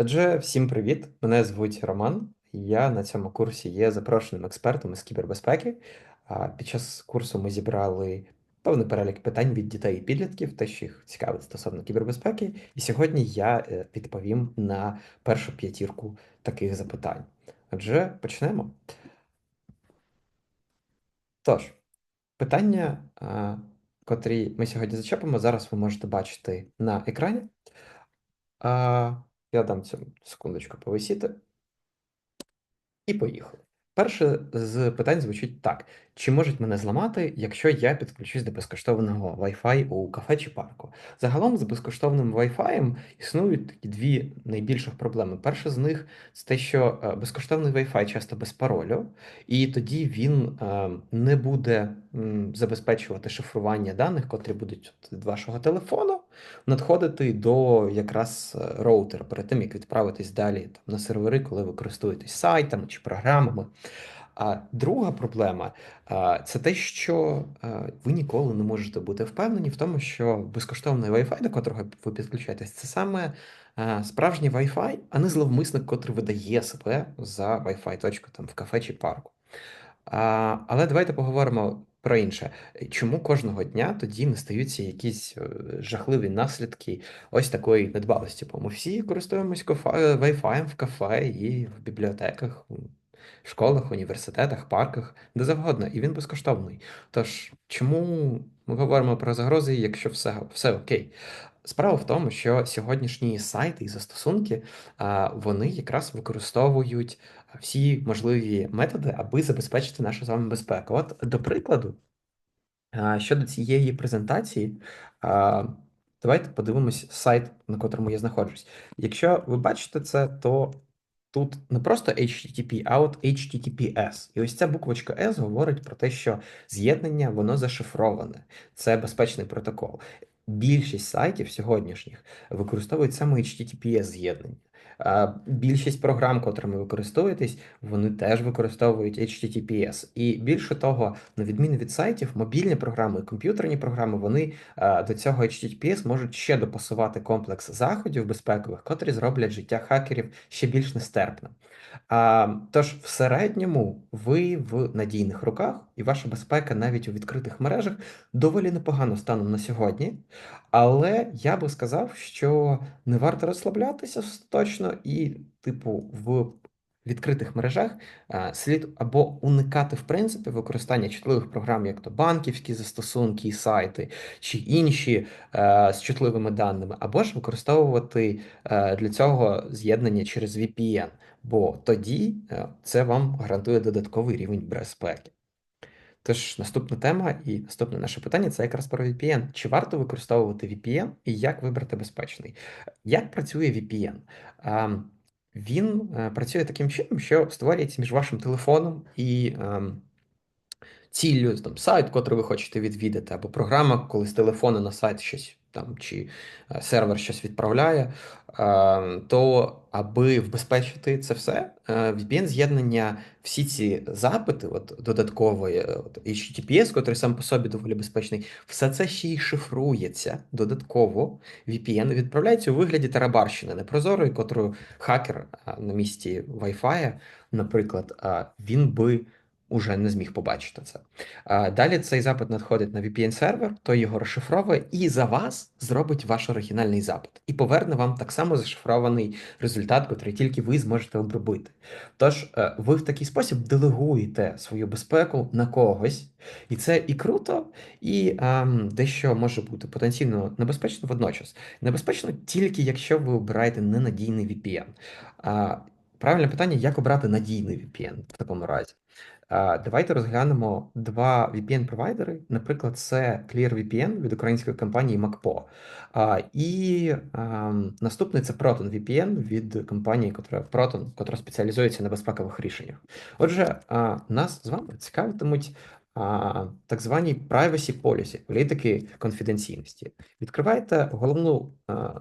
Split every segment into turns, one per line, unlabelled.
Отже, всім привіт! Мене звуть Роман. Я на цьому курсі є запрошеним експертом із кібербезпеки. Під час курсу ми зібрали певний перелік питань від дітей і підлітків, те, що їх цікавить стосовно кібербезпеки. І сьогодні я е, відповім на першу п'ятірку таких запитань. Отже, почнемо. Тож, питання, котрі ми сьогодні зачепимо, зараз ви можете бачити на екрані. Я дам цю секундочку повисіти. І поїхали. Перше з питань звучить так: чи можуть мене зламати, якщо я підключусь до безкоштовного Wi-Fi у кафе чи парку? Загалом з безкоштовним Wi-Fi існують такі дві найбільших проблеми. Перша з них це те, що е, безкоштовний Wi-Fi часто без паролю, і тоді він е, не буде забезпечувати шифрування даних, котрі будуть від вашого телефону, надходити до якраз е, роутера перед тим, як відправитись далі там, на сервери, коли ви користуєтесь сайтами чи програмами. А друга проблема це те, що ви ніколи не можете бути впевнені в тому, що безкоштовний Wi-Fi, до котрого ви підключаєтесь, це саме справжній Wi-Fi, а не зловмисник, котрий видає себе за Wi-Fi точку там в кафе чи парку. Але давайте поговоримо про інше. Чому кожного дня тоді не стаються якісь е, жахливі наслідки ось такої недбалості? Бо ми всі користуємось Wi-Fi в кафе і в бібліотеках, в школах, університетах, парках, де завгодно, і він безкоштовний. Тож, чому ми говоримо про загрози, якщо все, все окей? Справа в тому, що сьогоднішні сайти і застосунки вони якраз використовують всі можливі методи, аби забезпечити нашу з вами безпеку. От, до прикладу, щодо цієї презентації, давайте подивимось сайт, на котрому я знаходжусь. Якщо ви бачите це, то тут не просто HTTP, а от HTTPS. І ось ця буквочка S говорить про те, що з'єднання воно зашифроване, це безпечний протокол. Більшість сайтів сьогоднішніх використовують саме HTTPS з'єднання. Більшість програм, котрими ви користуєтесь, вони теж використовують HTTPS. І більше того, на відміну від сайтів, мобільні програми, комп'ютерні програми, вони до цього HTTPS можуть ще допасувати комплекс заходів безпекових, котрі зроблять життя хакерів ще більш нестерпним. Тож, в середньому ви в надійних руках, і ваша безпека навіть у відкритих мережах доволі непогано станом на сьогодні. Але я би сказав, що не варто розслаблятися точно і, типу, в відкритих мережах слід або уникати в принципі використання чутливих програм, як то банківські застосунки і сайти, чи інші з чутливими даними, або ж використовувати для цього з'єднання через VPN бо тоді е, це вам гарантує додатковий рівень безпеки. Тож, наступна тема і наступне наше питання це якраз про VPN. Чи варто використовувати VPN і як вибрати безпечний? Як працює VPN? Він е, працює таким чином, що створюється між вашим телефоном і ем, ціллю, там сайт, котрий ви хочете відвідати, або програма, коли з телефону на сайт щось там чи е, сервер щось відправляє, е, то аби вбезпечити це все, е, VPN з'єднання, всі ці запити, от додаткової от HTTPS, який сам по собі доволі безпечний, все це ще й шифрується додатково. VPN відправляється у вигляді тарабарщини непрозорої, котрою хакер на місці Wi-Fi, наприклад, він би уже не зміг побачити це. Далі цей запит надходить на VPN-сервер, той його розшифровує і за вас зробить ваш оригінальний запит. І поверне вам так само зашифрований результат, який тільки ви зможете обробити. Тож, е, ви в такий спосіб делегуєте свою безпеку на когось, і це і круто, і а, дещо може бути потенційно небезпечно водночас. Небезпечно тільки якщо ви обираєте ненадійний VPN. Правильне питання, як обрати надійний VPN в такому разі. Давайте розглянемо два VPN-провайдери. Наприклад, це ClearVPN від української компанії MacPo. І наступний це Proton VPN від компанії, котра Proton, котра спеціалізується на безпекових рішеннях. Отже, нас з вами цікавитимуть. Так звані privacy policy, політики конфіденційності. Відкривайте головну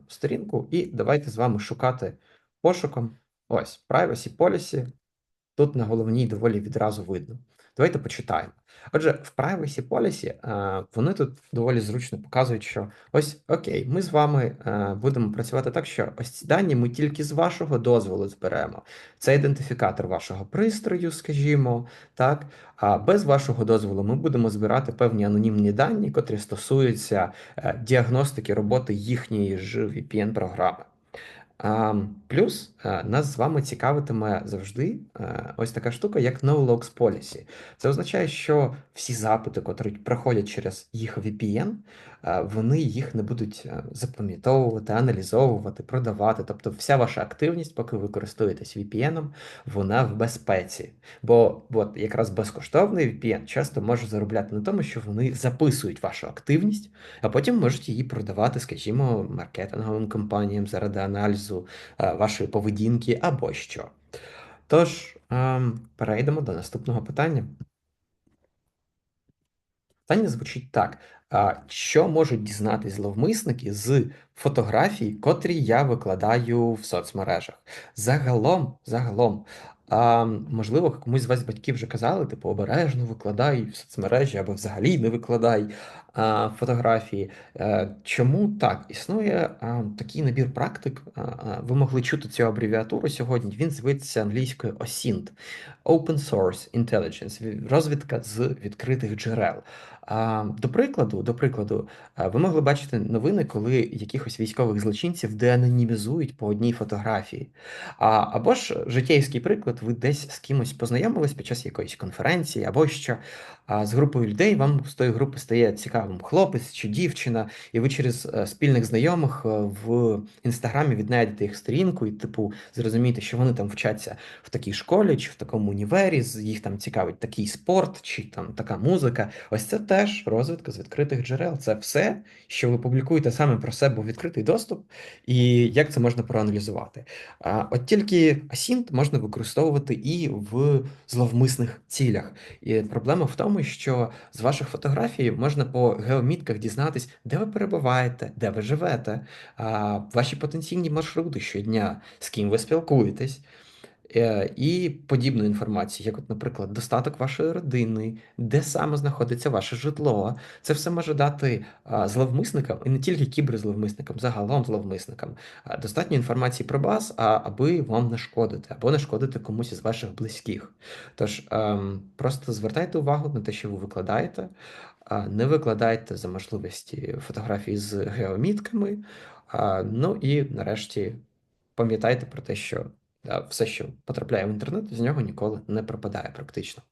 сторінку і давайте з вами шукати пошуком. Ось privacy policy Тут на головній доволі відразу видно. Давайте почитаємо. Отже, в Privacy Policy е, вони тут доволі зручно показують, що ось окей, ми з вами е, будемо працювати так, що ось ці дані ми тільки з вашого дозволу зберемо. Це ідентифікатор вашого пристрою, скажімо, так. А без вашого дозволу ми будемо збирати певні анонімні дані, котрі стосуються е, діагностики роботи їхньої ж VPN-програми. Плюс нас з вами цікавитиме завжди ось така штука, як No Logs Policy. Це означає, що всі запити, котрі проходять через їх VPN, вони їх не будуть запам'ятовувати, аналізовувати, продавати. Тобто, вся ваша активність, поки ви користуєтесь VPN, вона в безпеці. Бо от якраз безкоштовний VPN часто може заробляти на тому, що вони записують вашу активність, а потім можуть її продавати, скажімо, маркетинговим компаніям заради аналізу вашої поведінки або що. Тож, ем, перейдемо до наступного питання. Питання звучить так: що можуть дізнатись зловмисники з фотографій, котрі я викладаю в соцмережах? Загалом, загалом, а, можливо, комусь з вас батьків вже казали, типу, обережно викладай в соцмережі або взагалі не викладай а, фотографії. А, е, чому так? Існує а, такий набір практик. А, ви могли чути цю абревіатуру сьогодні. Він зветься англійською OSINT – Open Source Intelligence, розвідка з відкритих джерел. До прикладу, до прикладу, ви могли бачити новини, коли якихось військових злочинців деанонімізують по одній фотографії. Або ж життєйський приклад, ви десь з кимось познайомились під час якоїсь конференції, або що а з групою людей вам з тої групи стає цікавим хлопець чи дівчина, і ви через е, спільних знайомих е, в інстаграмі віднайдете їх сторінку, і, типу, зрозумієте, що вони там вчаться в такій школі чи в такому універі, їх там цікавить такий спорт чи там така музика. Ось це теж розвитка з відкритих джерел. Це все, що ви публікуєте саме про себе у відкритий доступ, і як це можна проаналізувати. А от тільки Асінт можна використовувати і в зловмисних цілях. І проблема в тому що з ваших фотографій можна по геомітках дізнатись, де ви перебуваєте, де ви живете, ваші потенційні маршрути щодня, з ким ви спілкуєтесь. Е, і подібну інформацію, як, от, наприклад, достаток вашої родини, де саме знаходиться ваше житло. Це все може дати зловмисникам, і не тільки кіберзловмисникам, загалом зловмисникам, достатньо інформації про вас, аби вам не шкодити, або не шкодити комусь із ваших близьких. Тож ем, просто звертайте увагу на те, що ви викладаєте, не викладайте за можливості фотографії з геомітками. Ну і нарешті пам'ятайте про те, що все, що потрапляє в інтернет, з нього ніколи не пропадає практично.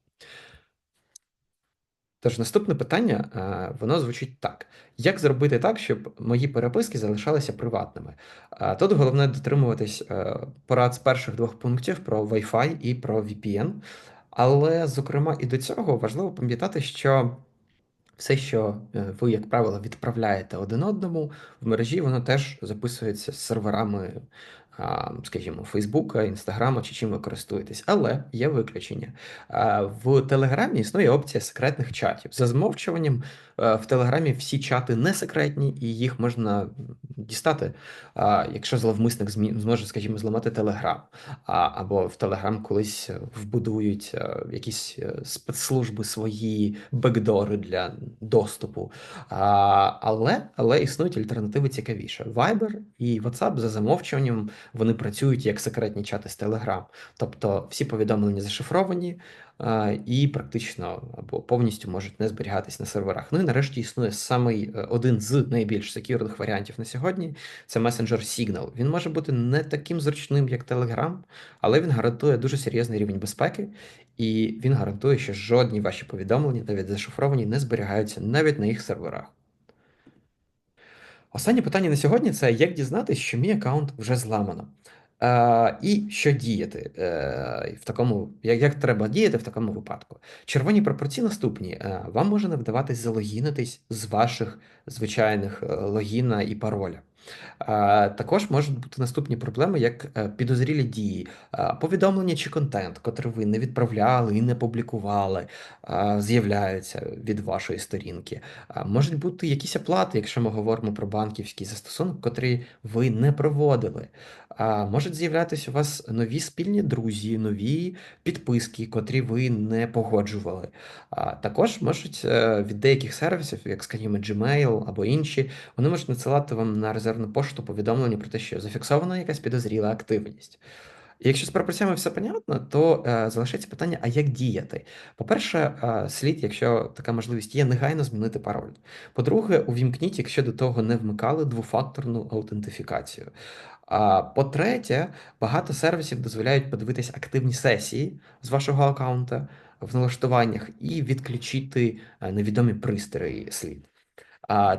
Тож наступне питання, воно звучить так: як зробити так, щоб мої переписки залишалися приватними? Тут головне дотримуватись е, порад з перших двох пунктів про Wi-Fi і про VPN. Але, зокрема, і до цього важливо пам'ятати, що все, що е, ви, як правило, відправляєте один одному в мережі, воно теж записується з серверами скажімо, Фейсбука, Інстаграма чи чим ви користуєтесь, але є виключення. В Телеграмі існує опція секретних чатів. За змовчуванням в Телеграмі всі чати не секретні, і їх можна дістати, якщо зловмисник зможе, скажімо, зламати Телеграм, або в Телеграм колись вбудують якісь е, спецслужби свої бекдори для доступу. Але але існують альтернативи цікавіше. Viber і WhatsApp за замовчуванням вони працюють як секретні чати з Telegram. Тобто всі повідомлення зашифровані і практично або повністю можуть не зберігатись на серверах. Ну і нарешті існує самий е, один з найбільш секюрних варіантів на сьогодні. Це месенджер Signal. Він може бути не таким зручним, як Telegram, але він гарантує дуже серйозний рівень безпеки, і він гарантує, що жодні ваші повідомлення, навіть зашифровані, не зберігаються навіть на їх серверах. Останнє питання на сьогодні це як дізнатися, що мій аккаунт вже зламано. І що діяти е, в такому, як як треба діяти в такому випадку? Червоні пропорції наступні. Е, Вам може не вдаватись залогінитись з ваших звичайних е, логіна і пароля. Також можуть бути наступні проблеми, як е, підозрілі дії, повідомлення чи контент, котрий ви не відправляли і не публікували, з'являються від вашої сторінки. Можуть бути якісь оплати, якщо ми говоримо про банківський застосунок, котрий ви не проводили. Можуть з'являтися у вас нові спільні друзі, нові підписки, котрі ви не погоджували. Також можуть е, від деяких сервісів, як скажімо, Gmail або інші, вони можуть надсилати вам на резервну пошту повідомлення про те, що зафіксована якась підозріла активність. Якщо з пропорціями все понятно, то е, залишається питання: а як діяти? По-перше, е, слід, якщо така можливість є, негайно змінити пароль. По-друге, увімкніть, якщо до того не вмикали двофакторну аутентифікацію. А по-третє, багато сервісів дозволяють подивитись активні сесії з вашого аккаунта в налаштуваннях і відключити е, невідомі пристрої слід.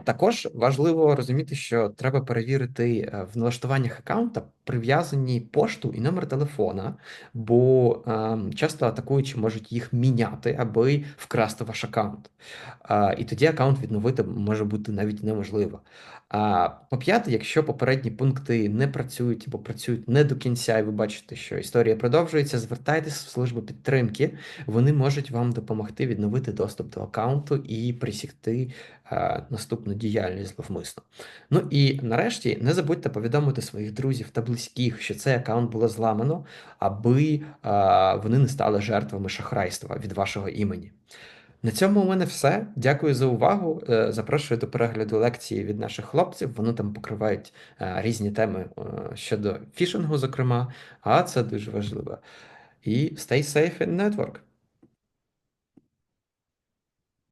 Також важливо розуміти, що треба перевірити е, в налаштуваннях аккаунта прив'язані пошту і номер телефона, бо ем, часто атакуючі можуть їх міняти, аби вкрасти ваш аккаунт. А, і тоді аккаунт відновити може бути навіть неможливо. А по-п'яте, якщо попередні пункти не працюють або працюють не до кінця, і ви бачите, що історія продовжується, звертайтесь в службу підтримки. Вони можуть вам допомогти відновити доступ до аккаунту і присікти е, наступну діяльність зловмисно. Ну і нарешті не забудьте повідомити своїх друзів та близьких, що цей аккаунт було зламано, аби е, вони не стали жертвами шахрайства від вашого імені. На цьому у мене все. Дякую за увагу. Е, Запрошую до перегляду лекції від наших хлопців. Вони там покривають е, різні теми е, щодо фішингу, зокрема, а це дуже важливо. І stay safe in network.